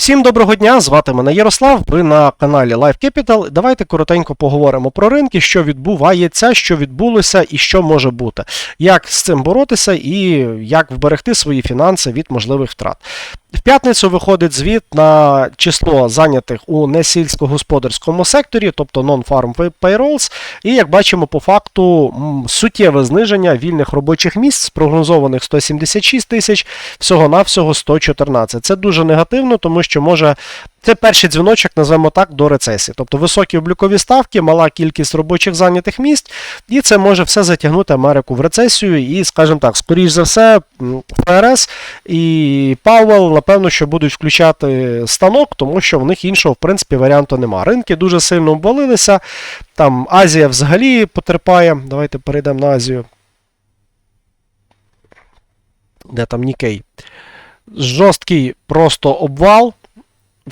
Всім доброго дня, звати мене Ярослав. Ви на каналі Life Capital. Давайте коротенько поговоримо про ринки, що відбувається, що відбулося і що може бути, як з цим боротися і як вберегти свої фінанси від можливих втрат. В п'ятницю виходить звіт на число зайнятих у несільськогосподарському секторі, тобто non-farm payrolls, і як бачимо, по факту суттєве зниження вільних робочих місць, спрогнозованих 176 тисяч, всього-навсього 114. Це дуже негативно, тому що може. Це перший дзвіночок, називаємо так, до рецесії. Тобто високі облікові ставки, мала кількість робочих зайнятих місць, і це може все затягнути Америку в рецесію. І, скажімо так, скоріш за все, ФРС і Пауел, напевно, що будуть включати станок, тому що в них іншого, в принципі, варіанту нема. Ринки дуже сильно обвалилися. Там Азія взагалі потерпає. Давайте перейдемо на Азію. Де там Нікей? Жорсткий просто обвал.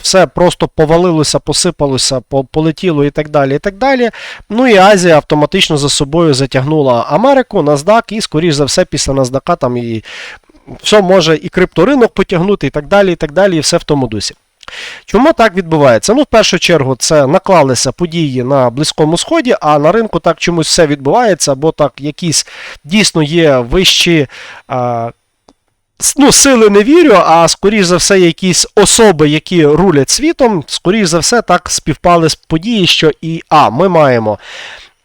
Все просто повалилося, посипалося, полетіло і так далі. і так далі. Ну і Азія автоматично за собою затягнула Америку, NASDAQ, і, скоріш за все, після NASDAQ там і все може і крипторинок потягнути, і так далі, і так далі, і все в тому дусі. Чому так відбувається? Ну, в першу чергу, це наклалися події на Близькому Сході, а на ринку так чомусь все відбувається, бо так якісь дійсно є вищі. А, Ну, сили не вірю, а скоріш за все, якісь особи, які рулять світом, скоріш за все, так співпали з події, що і А, ми маємо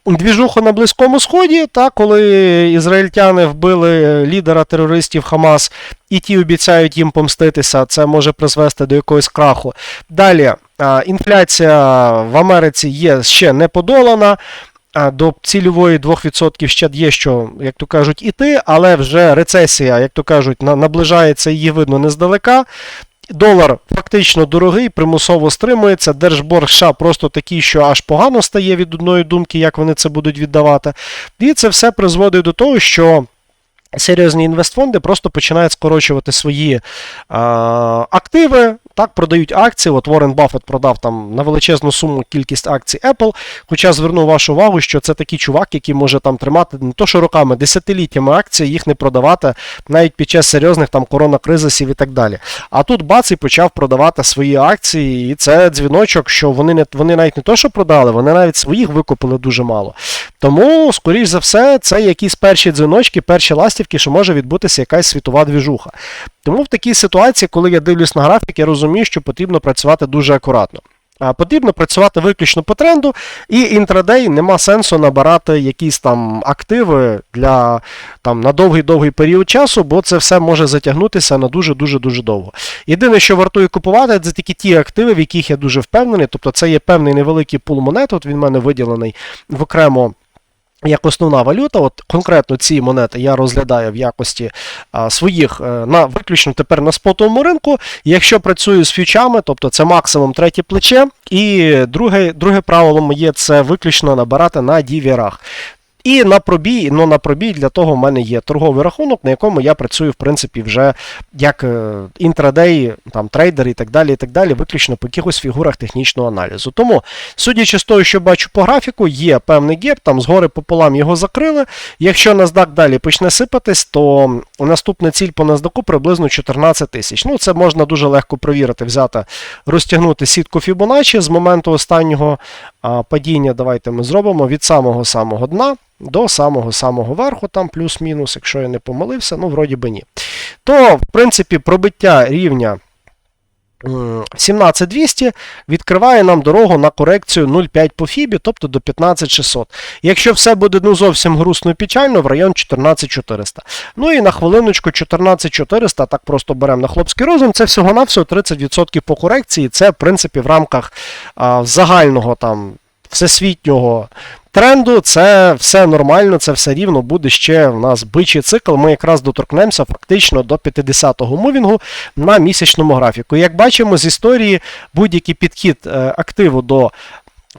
двіжуху на Близькому Сході, та, коли ізраїльтяни вбили лідера терористів Хамас, і ті обіцяють їм помститися, це може призвести до якогось краху. Далі, інфляція в Америці є ще не подолана. До цільової 2% ще є, що, як то кажуть, іти, але вже рецесія, як то кажуть, наближається, її видно не здалека. Долар фактично дорогий, примусово стримується. Держборг США просто такий, що аж погано стає від одної думки, як вони це будуть віддавати. І це все призводить до того, що. Серйозні інвестфонди просто починають скорочувати свої а, активи, так, продають акції. От Уоррен Баффет продав там на величезну суму кількість акцій Apple. Хоча зверну вашу увагу, що це такий чувак, який може там тримати не то що роками, десятиліттями акції, їх не продавати навіть під час серйозних там коронакризисів і так далі. А тут бац і почав продавати свої акції, і це дзвіночок, що вони не вони навіть не то, що продали, вони навіть своїх викупили дуже мало. Тому, скоріш за все, це якісь перші дзвіночки, перші ластівки, що може відбутися якась світова двіжуха. Тому в такій ситуації, коли я дивлюсь на графік, я розумію, що потрібно працювати дуже акуратно. Потрібно працювати виключно по тренду, і інтрадей нема сенсу набирати якісь там активи для там на довгий-довгий період часу, бо це все може затягнутися на дуже-дуже дуже довго. Єдине, що вартує купувати, це тільки ті активи, в яких я дуже впевнений. Тобто це є певний невеликий пул монет. От він в мене виділений в окремо. Як основна валюта, от конкретно ці монети я розглядаю в якості а, своїх а, на виключно тепер на спотовому ринку. Якщо працюю з фьючами, тобто це максимум третє плече, і друге, друге правило моє це виключно набирати на дівірах. І на пробій, ну на пробій для того в мене є торговий рахунок, на якому я працюю, в принципі, вже як е, інтрадей, там трейдер і так далі, і так далі, виключно по якихось фігурах технічного аналізу. Тому, судячи з того, що бачу по графіку, є певний геп, там згори пополам його закрили. Якщо NASDAQ далі почне сипатись, то наступна ціль по NASDAQ приблизно 14 тисяч. Ну, це можна дуже легко провірити, взяти, розтягнути сітку Fibonacci з моменту останнього падіння. Давайте ми зробимо від самого самого дна до самого самого верху, там плюс-мінус, якщо я не помилився, ну, вроді би ні. То, в принципі, пробиття рівня. 17200 відкриває нам дорогу на корекцію 0,5 по фібі, тобто до 15600. Якщо все буде ну зовсім грустно і печально, в район 14400. Ну і на хвилиночку 14400, так просто беремо на хлопський розум, це всього-навсього 30% по корекції. Це, в принципі, в рамках а, загального там всесвітнього тренду, це все нормально, це все рівно буде ще в нас бичий цикл. Ми якраз доторкнемося фактично до 50-го мувінгу на місячному графіку. Як бачимо з історії, будь-який підхід е, активу до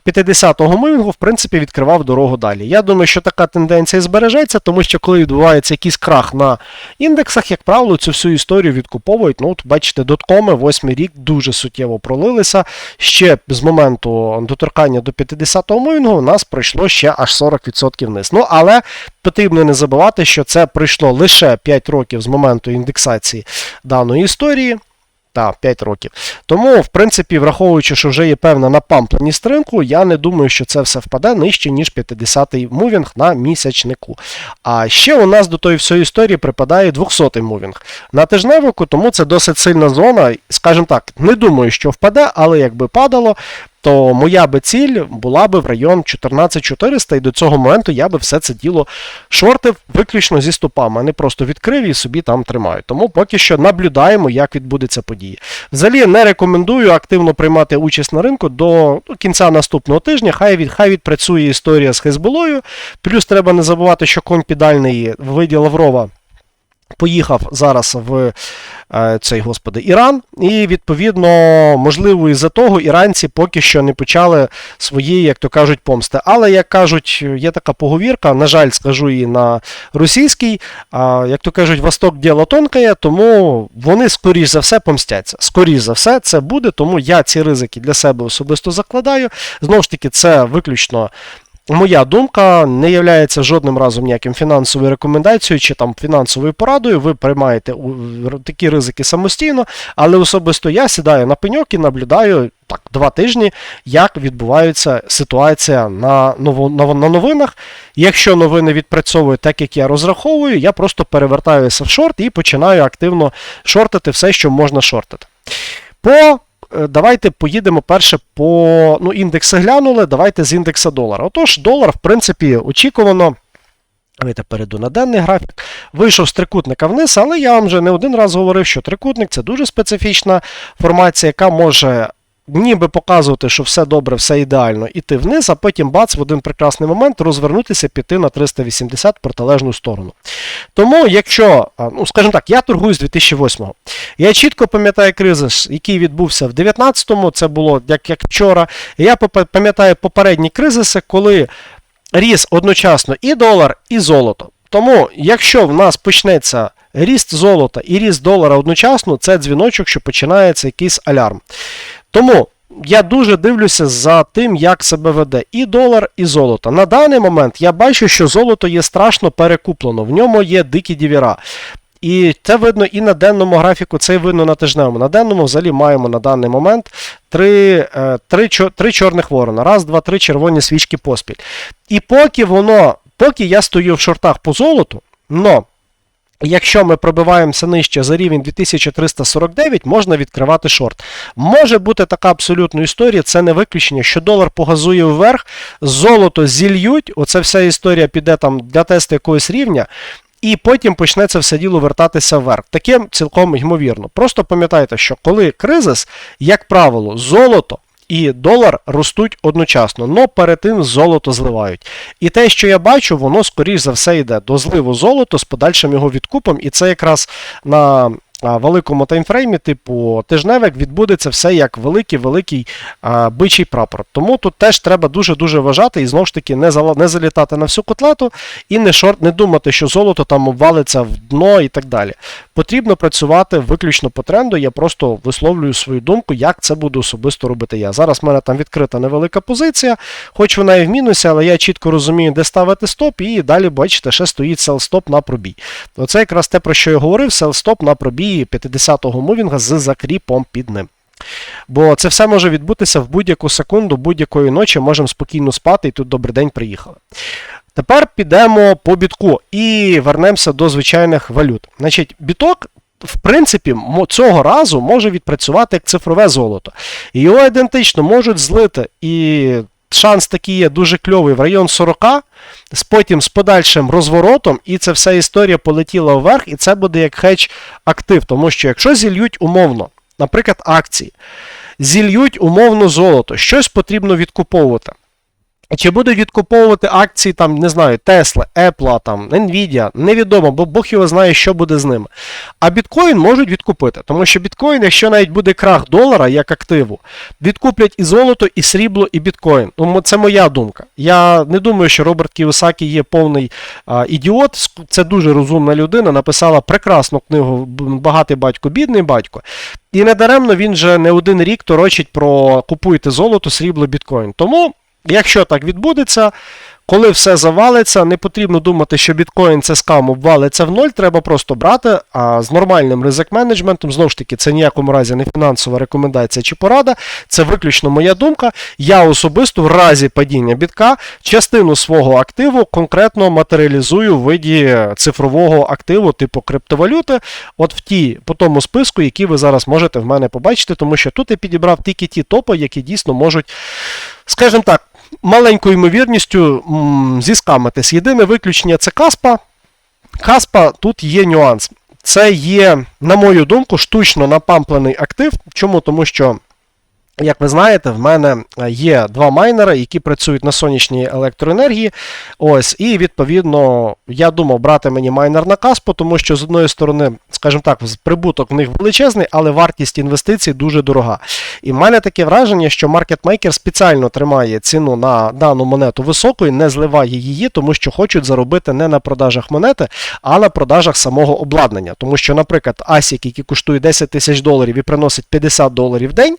50-го мувінгу, в принципі, відкривав дорогу далі. Я думаю, що така тенденція збережеться, тому що коли відбувається якийсь крах на індексах, як правило, цю всю історію відкуповують. Ну, от бачите, доткоми, восьмий рік дуже суттєво пролилися. Ще з моменту доторкання до 50-го мувінгу у нас пройшло ще аж 40% вниз. Ну, але потрібно не забувати, що це пройшло лише 5 років з моменту індексації даної історії. Так, 5 років. Тому, в принципі, враховуючи, що вже є певна напампленість ринку, я не думаю, що це все впаде нижче, ніж 50-й мувінг на місячнику. А ще у нас до тої всієї історії припадає 200-й мувінг на тижневику, тому це досить сильна зона. Скажімо так, не думаю, що впаде, але якби падало, то моя би ціль була би в район 14400, і до цього моменту я би все це діло шортив виключно зі стопами, а не просто відкрив і собі там тримаю. Тому поки що наблюдаємо, як відбудеться події. Взагалі не рекомендую активно приймати участь на ринку до кінця наступного тижня. Хай від, хай відпрацює історія з Хезболою. Плюс треба не забувати, що конь підальний в виді Лаврова. Поїхав зараз в е, цей господи Іран, і відповідно, можливо, із-за того іранці поки що не почали свої, як то кажуть, помсти. Але як кажуть, є така поговірка, на жаль, скажу її на російській, як то кажуть, Восток діло тонкає, тому вони скоріш за все помстяться. Скоріш за все, це буде, тому я ці ризики для себе особисто закладаю. Знову ж таки, це виключно Моя думка не є жодним разом ніяким фінансовою рекомендацією чи там фінансовою порадою. Ви приймаєте такі ризики самостійно, але особисто я сідаю на пеньок і наблюдаю так два тижні, як відбувається ситуація на, на, на новинах. Якщо новини відпрацьовують так, як я розраховую, я просто перевертаюся в шорт і починаю активно шортити все, що можна шортити. По Давайте поїдемо перше по ну, індекси глянули. Давайте з індекса долара. Отож, долар, в принципі, очікувано. Давайте перейду на денний графік. Вийшов з трикутника вниз, але я вам вже не один раз говорив, що трикутник це дуже специфічна формація, яка може ніби показувати, що все добре, все ідеально, іти вниз, а потім бац в один прекрасний момент розвернутися, піти на 380 в протилежну сторону. Тому, якщо, ну скажімо так, я торгую з 2008-го. Я чітко пам'ятаю кризис, який відбувся в 19-му, це було як, як вчора. Я пам'ятаю попередні кризиси, коли ріс одночасно і долар, і золото. Тому, якщо в нас почнеться ріст золота і ріст долара одночасно, це дзвіночок, що починається якийсь алярм. Тому я дуже дивлюся за тим, як себе веде і долар, і золото. На даний момент я бачу, що золото є страшно перекуплено, в ньому є дикі дівіра. І це видно і на денному графіку, це видно на тижневому. На денному взагалі маємо на даний момент три, е, три, три чорних ворона. Раз, два, три червоні свічки поспіль. І поки воно, поки я стою в шортах по золоту, но Якщо ми пробиваємося нижче за рівень 2349, можна відкривати шорт. Може бути така абсолютна історія, це не виключення, що долар погазує вверх, золото зільють, оце вся історія піде там для тесту якогось рівня. І потім почне це все діло вертатися вверх. Таке цілком ймовірно. Просто пам'ятайте, що коли кризис, як правило, золото і долар ростуть одночасно, але перед тим золото зливають. І те, що я бачу, воно скоріш за все йде до зливу золото з подальшим його відкупом, і це якраз на великому таймфреймі, типу тижневик, відбудеться все як великий-великий бичий прапор. Тому тут теж треба дуже-дуже вважати і знову ж таки не, не залітати на всю котлету і не шорт, не думати, що золото там обвалиться в дно і так далі. Потрібно працювати виключно по тренду. Я просто висловлюю свою думку, як це буду особисто робити я. Зараз в мене там відкрита невелика позиція, хоч вона і в мінусі, але я чітко розумію, де ставити стоп, і далі, бачите, ще стоїть сел-стоп на пробій. Оце якраз те, про що я говорив, сел-стоп на пробій 50-го мувінга з закріпом під ним. Бо це все може відбутися в будь-яку секунду, будь-якої ночі, можемо спокійно спати і тут добрий день приїхали. Тепер підемо по бітку і вернемося до звичайних валют. Значить, біток. В принципі, цього разу може відпрацювати як цифрове золото. Його ідентично можуть злити. І шанс такий є дуже кльовий в район 40, з потім з подальшим розворотом, і ця вся історія полетіла вверх, і це буде як хедж актив. Тому що якщо зільють умовно, наприклад, акції, зільють умовно золото, щось потрібно відкуповувати. Чи будуть відкуповувати акції, там, не знаю, Tesla, Apple, там, Nvidia, невідомо, бо Бог його знає, що буде з ними. А біткоін можуть відкупити, тому що біткоін, якщо навіть буде крах долара як активу, відкуплять і золото, і срібло, і біткоін. Тому це моя думка. Я не думаю, що Роберт Кіосакі є повний а, ідіот. Це дуже розумна людина, написала прекрасну книгу Багатий батько, бідний батько. І недаремно він же не один рік торочить про купуйте золото, срібло, біткоін. Тому. Якщо так відбудеться, коли все завалиться, не потрібно думати, що біткоін це скам обвалиться в ноль. Треба просто брати а, з нормальним ризик менеджментом. Знову ж таки, це ніякому разі не фінансова рекомендація чи порада. Це виключно моя думка. Я особисто в разі падіння бітка частину свого активу конкретно матеріалізую в виді цифрового активу типу криптовалюти, от в ті по тому списку, який ви зараз можете в мене побачити, тому що тут я підібрав тільки ті топи, які дійсно можуть, скажімо так, маленькою ймовірністю зіскамитись. Єдине виключення це Каспа. Каспа тут є нюанс. Це є, на мою думку, штучно напамплений актив. Чому? Тому що. Як ви знаєте, в мене є два майнери, які працюють на сонячній електроенергії. Ось, і відповідно, я думав брати мені майнер на Каспо, тому що з одної сторони, скажімо так, прибуток в них величезний, але вартість інвестицій дуже дорога. І в мене таке враження, що маркетмейкер спеціально тримає ціну на дану монету високою, не зливає її, тому що хочуть заробити не на продажах монети, а на продажах самого обладнання. Тому що, наприклад, ASIC, який коштує 10 тисяч доларів і приносить 50 доларів в день,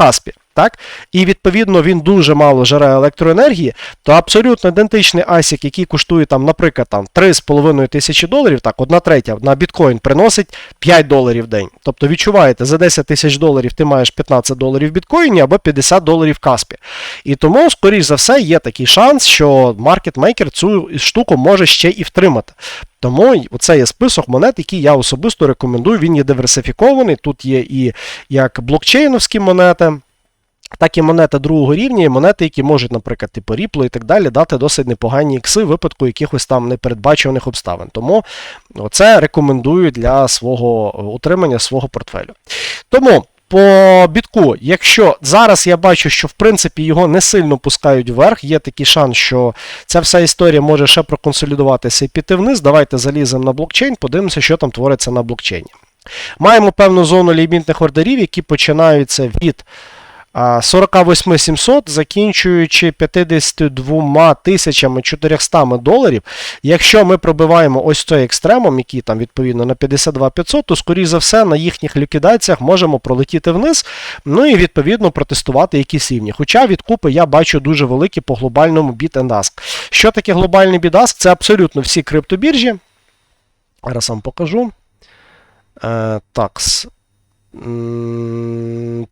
на Каспі. Так? І відповідно він дуже мало жере електроенергії, то абсолютно ідентичний ASIC, який коштує, там, наприклад, там, 3,5 тисячі доларів, так, одна третя на біткоін приносить 5 доларів в день. Тобто відчуваєте, за 10 тисяч доларів ти маєш 15 доларів в біткоїні або 50 доларів в Каспі. І тому, скоріш за все, є такий шанс, що маркетмейкер цю штуку може ще і втримати. Тому це є список монет, які я особисто рекомендую. Він є диверсифікований. Тут є і як блокчейновські монети. Так і монети другого рівня, і монети, які можуть, наприклад, типу Ripple і так далі, дати досить непогані ікси в випадку якихось там непередбачуваних обставин. Тому це рекомендую для свого утримання свого портфелю. Тому. По бітку, якщо зараз я бачу, що в принципі його не сильно пускають вверх, є такий шанс, що ця вся історія може ще проконсолідуватися і піти вниз. Давайте заліземо на блокчейн, подивимося, що там твориться на блокчейні. Маємо певну зону лімітних ордерів, які починаються від 48 700, закінчуючи 52 тисячами 400 доларів. Якщо ми пробиваємо ось цей екстремум, який там відповідно на 52 500, то, скоріш за все, на їхніх ліквідаціях можемо пролетіти вниз, ну і відповідно протестувати якісь рівні. Хоча відкупи я бачу дуже великі по глобальному and ask. Що таке глобальний ask? Це абсолютно всі криптобіржі. Зараз вам покажу. Е, такс.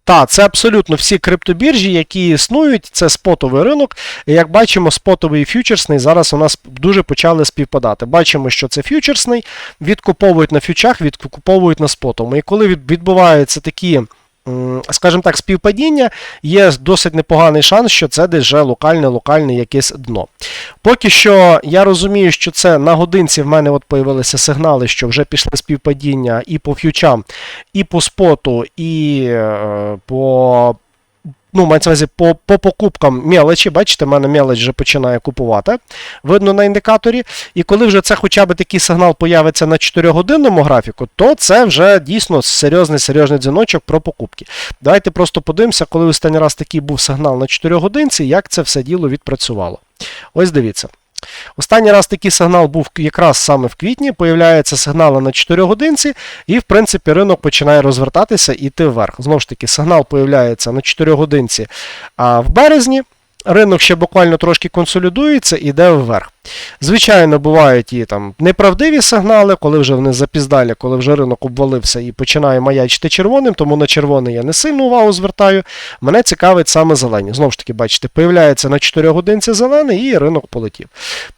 Так, це абсолютно всі криптобіржі, які існують, це спотовий ринок. Як бачимо, спотовий і фьючерсний зараз у нас дуже почали співпадати. Бачимо, що це фьючерсний, відкуповують на фьючах, відкуповують на спотовому. І коли відбуваються такі скажімо так, співпадіння, є досить непоганий шанс, що це десь вже локальне локальне якесь дно. Поки що я розумію, що це на годинці в мене от появилися сигнали, що вже пішли співпадіння і по ф'ючам, і по споту, і е, по ну, мається увазі, по по покупкам мелочі, бачите, в мене мелоч вже починає купувати. Видно на індикаторі. І коли вже це хоча б такий сигнал появиться на 4-годинному графіку, то це вже дійсно серйозний серйозний дзвіночок про покупки. Давайте просто подивимося, коли останній раз такий був сигнал на 4 годинці, як це все діло відпрацювало. Ось дивіться. Останній раз такий сигнал був якраз саме в квітні, появляються сигнали на 4 годинці, і, в принципі, ринок починає розвертатися і йти вверх. Знову ж таки, сигнал появляється на 4 годинці а в березні. Ринок ще буквально трошки консолідується і йде вверх. Звичайно, бувають і там неправдиві сигнали, коли вже вони запіздалі, коли вже ринок обвалився і починає маячити червоним, тому на червоний я не сильну увагу звертаю. Мене цікавить саме зелені. Знову ж таки, бачите, появляється на 4 годинці зелений і ринок полетів.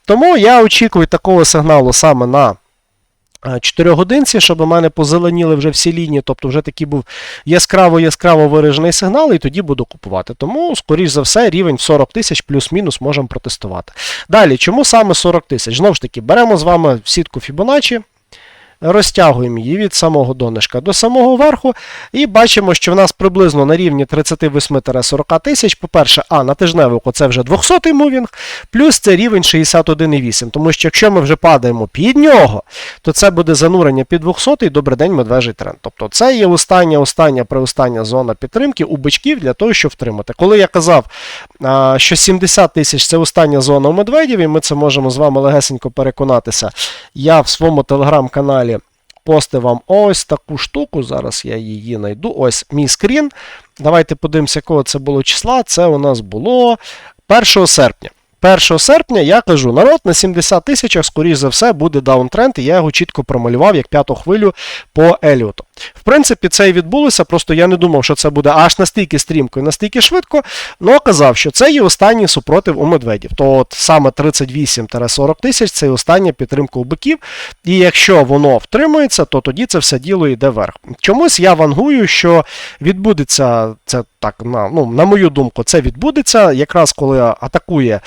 Тому я очікую такого сигналу саме на 4 годинці, щоб у мене позеленіли вже всі лінії, тобто вже такий був яскраво-яскраво виражений сигнал, і тоді буду купувати. Тому, скоріш за все, рівень 40 тисяч плюс-мінус можемо протестувати. Далі, чому саме 40 тисяч? Знову ж таки, беремо з вами сітку Fibonacci, розтягуємо її від самого донишка до самого верху, і бачимо, що в нас приблизно на рівні 38-40 тисяч. По-перше, а на тижневику це вже 200-й мувінг, плюс це рівень 61,8. Тому що якщо ми вже падаємо під нього, то це буде занурення під 200-й, добрий день, медвежий тренд. Тобто це є остання, остання, преостання зона підтримки у бичків для того, щоб втримати. Коли я казав, що 70 тисяч це остання зона у медведів, і ми це можемо з вами легесенько переконатися, я в своєму телеграм-каналі пости вам ось таку штуку. Зараз я її знайду. Ось мій скрін. Давайте подивимося, якого це було числа. Це у нас було 1 серпня. 1 серпня я кажу, народ на 70 тисячах, скоріш за все, буде даунтренд, і я його чітко промалював як п'яту хвилю по Еліоту. В принципі, це і відбулося, просто я не думав, що це буде аж настільки стрімко і настільки швидко, але казав, що це є останній супротив у медведів. То от саме 38-40 тисяч це і остання підтримка у биків. І якщо воно втримується, то тоді це все діло йде вверх. Чомусь я вангую, що відбудеться це так, на, ну, на мою думку, це відбудеться, якраз коли атакує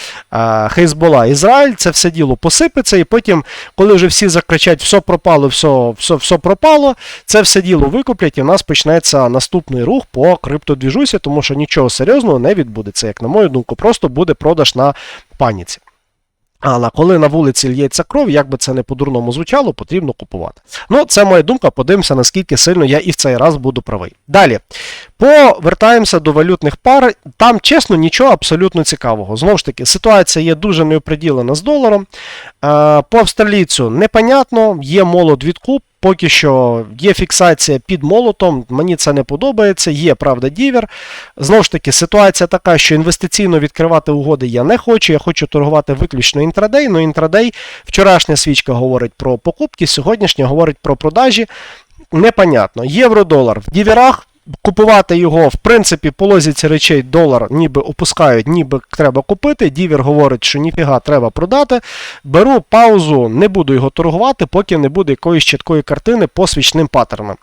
Хейзбола Ізраїль, це все діло посипеться, і потім, коли вже всі закричать, все пропало, все, все, все пропало, це все діло викуплять, і в нас почнеться наступний рух по криптодвіжусі, тому що нічого серйозного не відбудеться, як на мою думку, просто буде продаж на паніці. Але коли на вулиці лється кров, як би це не по-дурному звучало, потрібно купувати. Ну, це моя думка, подивимося, наскільки сильно я і в цей раз буду правий. Далі. Повертаємося до валютних пар. Там, чесно, нічого абсолютно цікавого. Знову ж таки, ситуація є дуже неоприділена з доларом. Е, По австралійцю непонятно, є молод від куб. Поки що є фіксація під молотом, мені це не подобається, є правда дівер. Знову ж таки, ситуація така, що інвестиційно відкривати угоди я не хочу. Я хочу торгувати виключно інтрадей. Ну інтрадей, вчорашня свічка говорить про покупки, сьогоднішня говорить про продажі. Непонятно. Євро-долар в діверах. Купувати його, в принципі, по лозіці речей долар ніби опускають, ніби треба купити. Дівер говорить, що ніфіга треба продати. Беру паузу, не буду його торгувати, поки не буде якоїсь чіткої картини по свічним паттернам.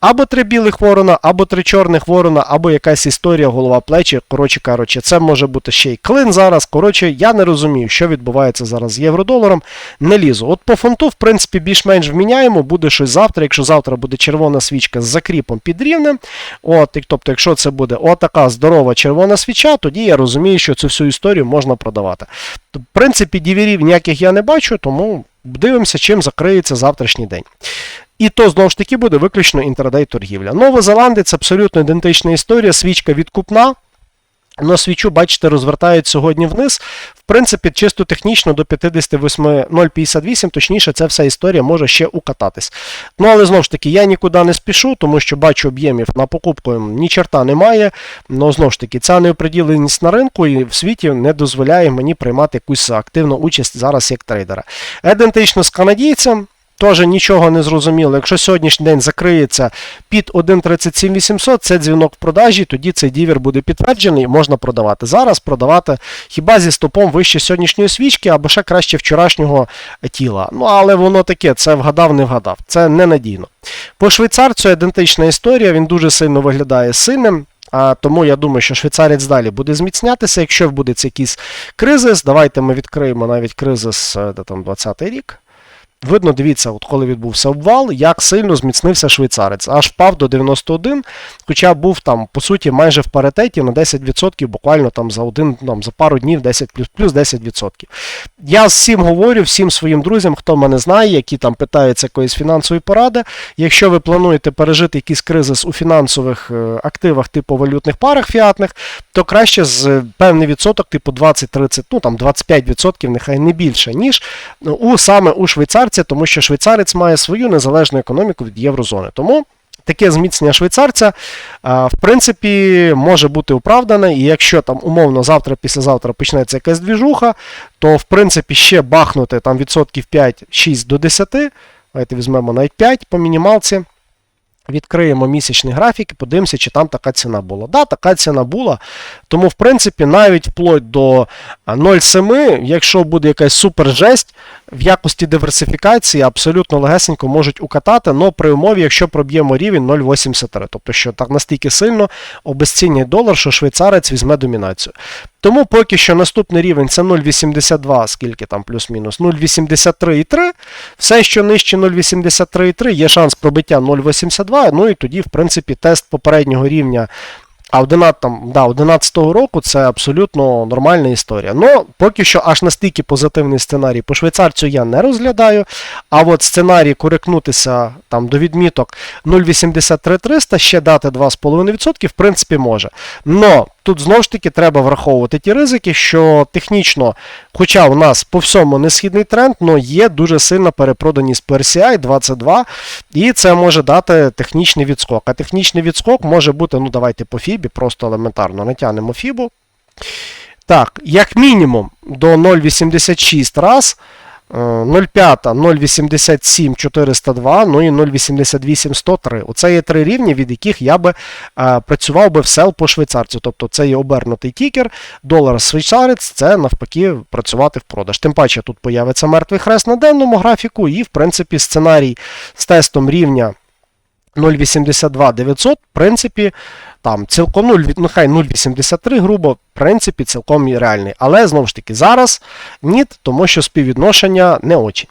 Або три білих ворона, або три чорних ворона, або якась історія, голова плечі. Коротше кажучи, це може бути ще й клин зараз. Коротше, я не розумію, що відбувається зараз з євро-доларом. Не лізу. От по фунту, в принципі, більш-менш вміняємо, буде щось завтра. Якщо завтра буде червона свічка з закріпом під рівнем. От, і, тобто, якщо це буде отака здорова червона свіча, тоді я розумію, що цю всю історію можна продавати. В принципі, дівірів ніяких я не бачу, тому дивимося, чим закриється завтрашній день. І то знову ж таки буде виключно інтердей торгівля. Новозеландець абсолютно ідентична історія, свічка відкупна. Но свічу, бачите, розвертають сьогодні вниз. В принципі, чисто технічно до 58,058, точніше, ця вся історія може ще укататись. Ну, але знову ж таки, я нікуди не спішу, тому що бачу об'ємів на покупку ні черта немає. Ну, знову ж таки, ця неоприділеність на ринку і в світі не дозволяє мені приймати якусь активну участь зараз як трейдера. Ідентично з канадійцем. Теж нічого не зрозуміло. Якщо сьогоднішній день закриється під 1.37800, це дзвінок в продажі, тоді цей дівер буде підтверджений і можна продавати. Зараз продавати хіба зі стопом вище сьогоднішньої свічки, або ще краще вчорашнього тіла. Ну, але воно таке, це вгадав, не вгадав. Це ненадійно. По швейцарцю ідентична історія, він дуже сильно виглядає сильним. А тому я думаю, що швейцарець далі буде зміцнятися. Якщо буде якийсь кризис, давайте ми відкриємо навіть кризис де там 20-й рік. Видно, дивіться, от коли відбувся обвал, як сильно зміцнився швейцарець. Аж впав до 91, хоча був там, по суті, майже в паритеті на 10%, буквально там за один, там, за пару днів 10 плюс, плюс 10%. Я всім говорю, всім своїм друзям, хто мене знає, які там питаються якоїсь фінансової поради. Якщо ви плануєте пережити якийсь кризис у фінансових е, активах, типу валютних парах фіатних, то краще з певний відсоток, типу 20-30, ну там 25%, нехай не більше, ніж у саме у швейцарці тому що швейцарець має свою незалежну економіку від єврозони. Тому таке зміцнення швейцарця, в принципі, може бути оправдане. І якщо там умовно завтра, післязавтра почнеться якась двіжуха, то в принципі ще бахнути там відсотків 5-6 до 10. Давайте візьмемо навіть 5 по мінімалці. Відкриємо місячний графік і подивимося, чи там така ціна була. Да, така ціна була. Тому, в принципі, навіть вплоть до 0,7, якщо буде якась супер жесть, в якості диверсифікації абсолютно легесенько можуть укатати, але при умові, якщо проб'ємо рівень 0,83. Тобто, що так настільки сильно обезцінює долар, що швейцарець візьме домінацію. Тому поки що наступний рівень це 0,82, скільки там плюс-мінус, 0,83,3. Все, що нижче 0,83,3, є шанс пробиття 0,82. Ну і тоді, в принципі, тест попереднього рівня а 11 там, да, 11-го року це абсолютно нормальна історія. Ну, поки що аж настільки позитивний сценарій по швейцарцю я не розглядаю. А от сценарій корекнутися там до відміток 0,83300, ще дати 2,5%, в принципі, може. Но тут знову ж таки треба враховувати ті ризики, що технічно, хоча у нас по всьому не східний тренд, але є дуже сильна перепроданість по RCI 22, і це може дати технічний відскок. А технічний відскок може бути, ну давайте по фібі, просто елементарно натягнемо фібу. Так, як мінімум до 0,86 раз. Е, 0,5, 0,87, 402, ну і 0,88, 103. Оце є три рівні, від яких я би е, працював би в сел по швейцарцю. Тобто це є обернутий тікер, долар швейцарець, це навпаки працювати в продаж. Тим паче тут появиться мертвий хрест на денному графіку, і в принципі сценарій з тестом рівня 0,82 900, в принципі, там цілком 0, нехай 0,83 грубо, в принципі, цілком реальний. Але знову ж таки, зараз ні, тому що співвідношення не очень.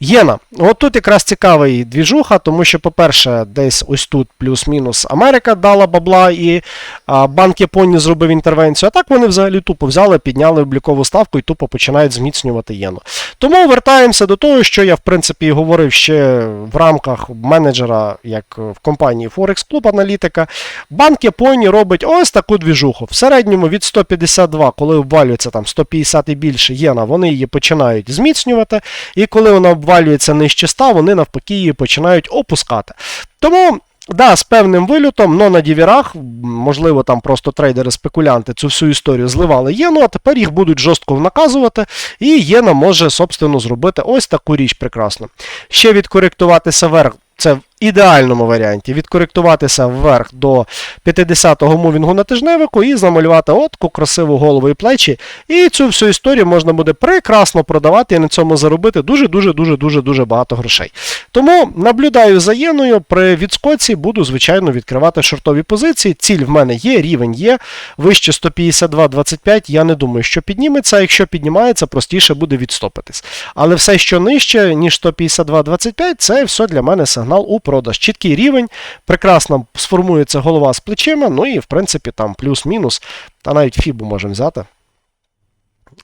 Єна, от тут якраз цікавий двіжуха, тому що, по-перше, десь ось тут плюс-мінус Америка дала бабла і а, Банк Японії зробив інтервенцію. А так вони взагалі тупо взяли, підняли облікову ставку і тупо починають зміцнювати єну. Тому вертаємося до того, що я, в принципі, говорив ще в рамках менеджера, як в компанії Forex Club аналітика. Банк робить ось таку двіжуху. В середньому від 152, коли обвалюється там 150 і більше єна, вони її починають зміцнювати. І коли вона обвалюється нижче 100, вони навпаки її починають опускати. Тому. Да, з певним вильотом, но на дівірах, можливо, там просто трейдери-спекулянти цю всю історію зливали єну, а тепер їх будуть жорстко наказувати, і єна може, собственно, зробити ось таку річ прекрасно. Ще відкоректуватися вверх, це ідеальному варіанті, відкоректуватися вверх до 50-го мувінгу на тижневику і замалювати отку, красиву голову і плечі. І цю всю історію можна буде прекрасно продавати і на цьому заробити дуже-дуже-дуже-дуже-дуже багато грошей. Тому наблюдаю за єною, при відскоці буду, звичайно, відкривати шортові позиції. Ціль в мене є, рівень є. Вище 152-25, я не думаю, що підніметься. Якщо піднімається, простіше буде відстопитись. Але все, що нижче, ніж 152-25, це все для мене сигнал у продаж. Чіткий рівень, прекрасно сформується голова з плечима, ну і в принципі там плюс-мінус, та навіть фібу можемо взяти.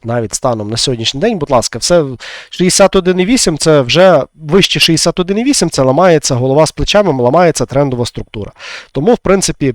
Навіть станом на сьогоднішній день, будь ласка, все 61,8 це вже вище 61,8 це ламається голова з плечами, ламається трендова структура. Тому, в принципі,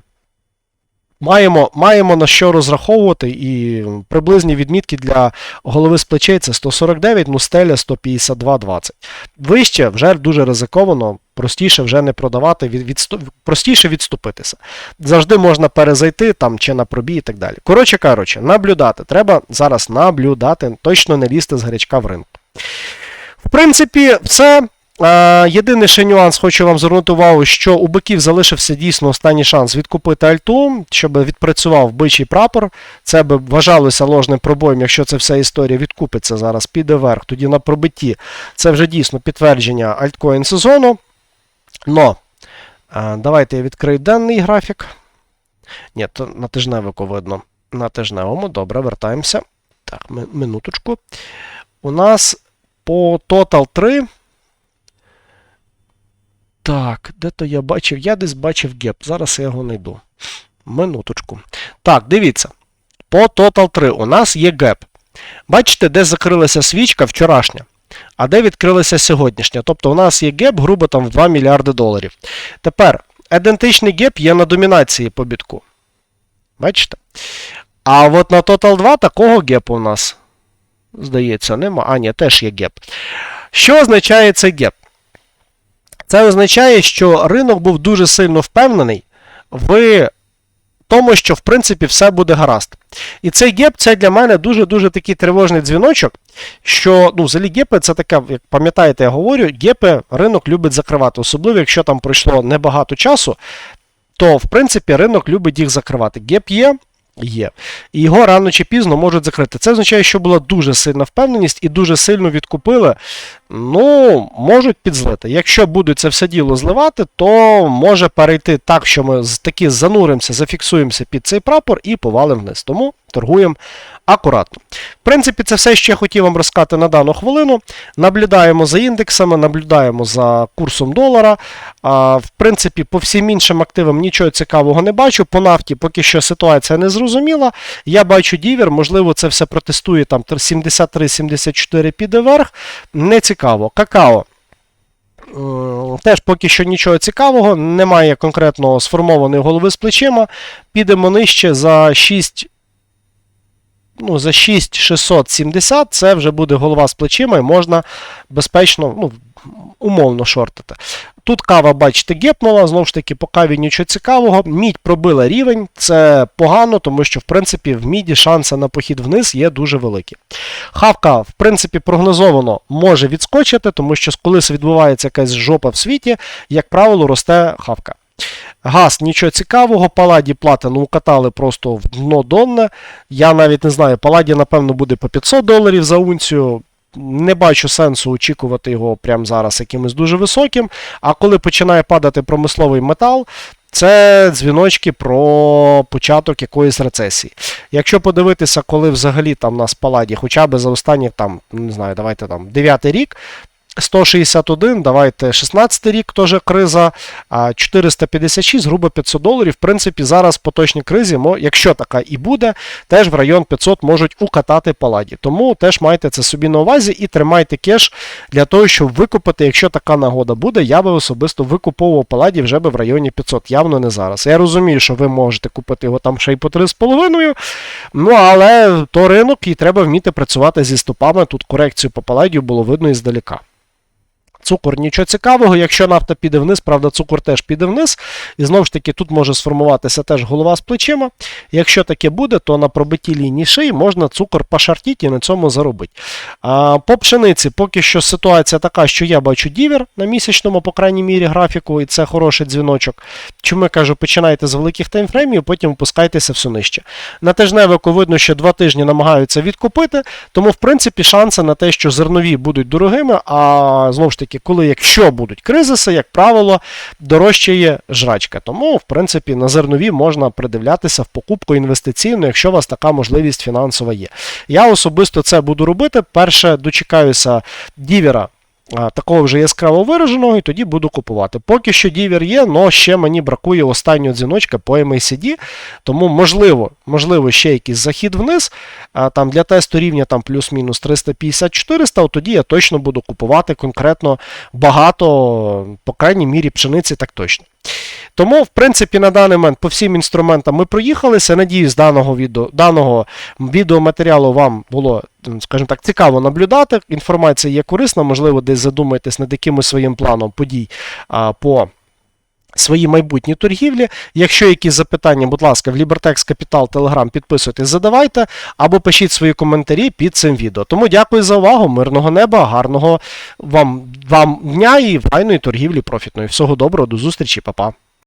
маємо, маємо на що розраховувати, і приблизні відмітки для голови з плечей це 149, ну стеля 152,20. Вище вже дуже ризиковано, простіше вже не продавати, від, простіше відступитися. Завжди можна перезайти там чи на пробій і так далі. Коротше кажучи, наблюдати. Треба зараз наблюдати, точно не лізти з гарячка в ринку. В принципі, все. Е, Єдиний ще нюанс, хочу вам звернути увагу, що у биків залишився дійсно останній шанс відкупити альту, щоб відпрацював бичий прапор. Це би вважалося ложним пробоєм, якщо це вся історія відкупиться зараз, піде вверх. Тоді на пробитті це вже дійсно підтвердження альткоін сезону. Но, давайте я відкрию денний графік. Ні, то на тижневику видно. На тижневому, добре, вертаємося. Так, минуточку. У нас по Total 3. Так, де то я бачив? Я десь бачив геп. Зараз я його знайду. Минуточку. Так, дивіться. По Total 3 у нас є геп. Бачите, де закрилася свічка вчорашня, а де відкрилася сьогоднішня. Тобто у нас є геп, грубо там в 2 мільярди доларів. Тепер, ідентичний геп є на домінації по бітку. Бачите? А от на Total 2 такого гепу у нас, здається, нема. А, ні, теж є геп. Що означає цей геп? Це означає, що ринок був дуже сильно впевнений в тому, що в принципі все буде гаразд. І цей геп це для мене дуже-дуже такий тривожний дзвіночок, що ну, взагалі гепи це така, як пам'ятаєте, я говорю, гепи ринок любить закривати, особливо якщо там пройшло небагато часу, то в принципі ринок любить їх закривати. Геп є. Є. І його рано чи пізно можуть закрити. Це означає, що була дуже сильна впевненість і дуже сильно відкупили. Ну, можуть підзлити. Якщо будуть це все діло зливати, то може перейти так, що ми таки зануримося, зафіксуємося під цей прапор і повалимо вниз. Тому торгуємо акуратно. В принципі, це все, що я хотів вам розказати на дану хвилину. Наблюдаємо за індексами, наблюдаємо за курсом долара. А, в принципі, по всім іншим активам нічого цікавого не бачу. По нафті поки що ситуація не зрозуміла. Я бачу дівер, можливо, це все протестує там 73-74 піде вверх. Не цікаво. Какао. Теж поки що нічого цікавого, немає конкретно сформованої голови з плечима. Підемо нижче за 6. Ну, за 6670 це вже буде голова з плечима і можна безпечно, ну, умовно шортити. Тут кава, бачите, гепнула, знову ж таки, по каві нічого цікавого. Мідь пробила рівень, це погано, тому що, в принципі, в міді шанси на похід вниз є дуже великі. Хавка, в принципі, прогнозовано може відскочити, тому що коли відбувається якась жопа в світі, як правило, росте хавка. Газ, нічого цікавого, паладі платину укатали просто в дно донне. Я навіть не знаю, паладі, напевно, буде по 500 доларів за унцію. Не бачу сенсу очікувати його прямо зараз якимось дуже високим. А коли починає падати промисловий метал, це дзвіночки про початок якоїсь рецесії. Якщо подивитися, коли взагалі там у нас паладі, хоча б за останні там, не знаю, давайте там 9 рік. 161, давайте 16 рік теж криза, 456, грубо 500 доларів. В принципі, зараз в поточній кризі, якщо така і буде, теж в район 500 можуть укатати паладі. Тому теж майте це собі на увазі і тримайте кеш для того, щоб викупити, якщо така нагода буде, я би особисто викуповував паладі вже би в районі 500, явно не зараз. Я розумію, що ви можете купити його там ще й по 3,5, ну але то ринок і треба вміти працювати зі стопами. Тут корекцію по паладію було видно іздалека. Цукор нічого цікавого. Якщо нафта піде вниз, правда, цукор теж піде вниз. І знову ж таки, тут може сформуватися теж голова з плечима. Якщо таке буде, то на пробитій лінії шиї можна цукор пошартіти і на цьому заробити. А, по пшениці поки що ситуація така, що я бачу дівер на місячному, по крайній мірі, графіку, і це хороший дзвіночок. Чому я кажу, починайте з великих таймфреймів, потім опускайтеся все нижче. На тижневику видно, що два тижні намагаються відкупити, тому, в принципі, шанси на те, що зернові будуть дорогими, а знову ж таки, коли якщо будуть кризиси, як правило, дорожчає жрачка. Тому, в принципі, на зернові можна придивлятися в покупку інвестиційну, якщо у вас така можливість фінансова є. Я особисто це буду робити. Перше дочекаюся дівера. Такого вже яскраво вираженого, і тоді буду купувати. Поки що дівер є, але ще мені бракує останнього дзвіночка по MACD, тому можливо, можливо, ще якийсь захід вниз. Там для тесту рівня там плюс-мінус 350-400, от тоді я точно буду купувати конкретно багато, по крайній мірі, пшениці так точно. Тому, в принципі, на даний момент по всім інструментам ми проїхалися. Надіюсь, даного відео, даного відеоматеріалу вам було, скажімо так, цікаво наблюдати. Інформація є корисна, можливо, десь задумаєтесь над якимось своїм планом подій а, по свої майбутні торгівлі. Якщо якісь запитання, будь ласка, в Libertex Capital Telegram підписуйтесь, задавайте, або пишіть свої коментарі під цим відео. Тому дякую за увагу, мирного неба, гарного вам, вам дня і файної торгівлі профітної. Всього доброго, до зустрічі, па-па.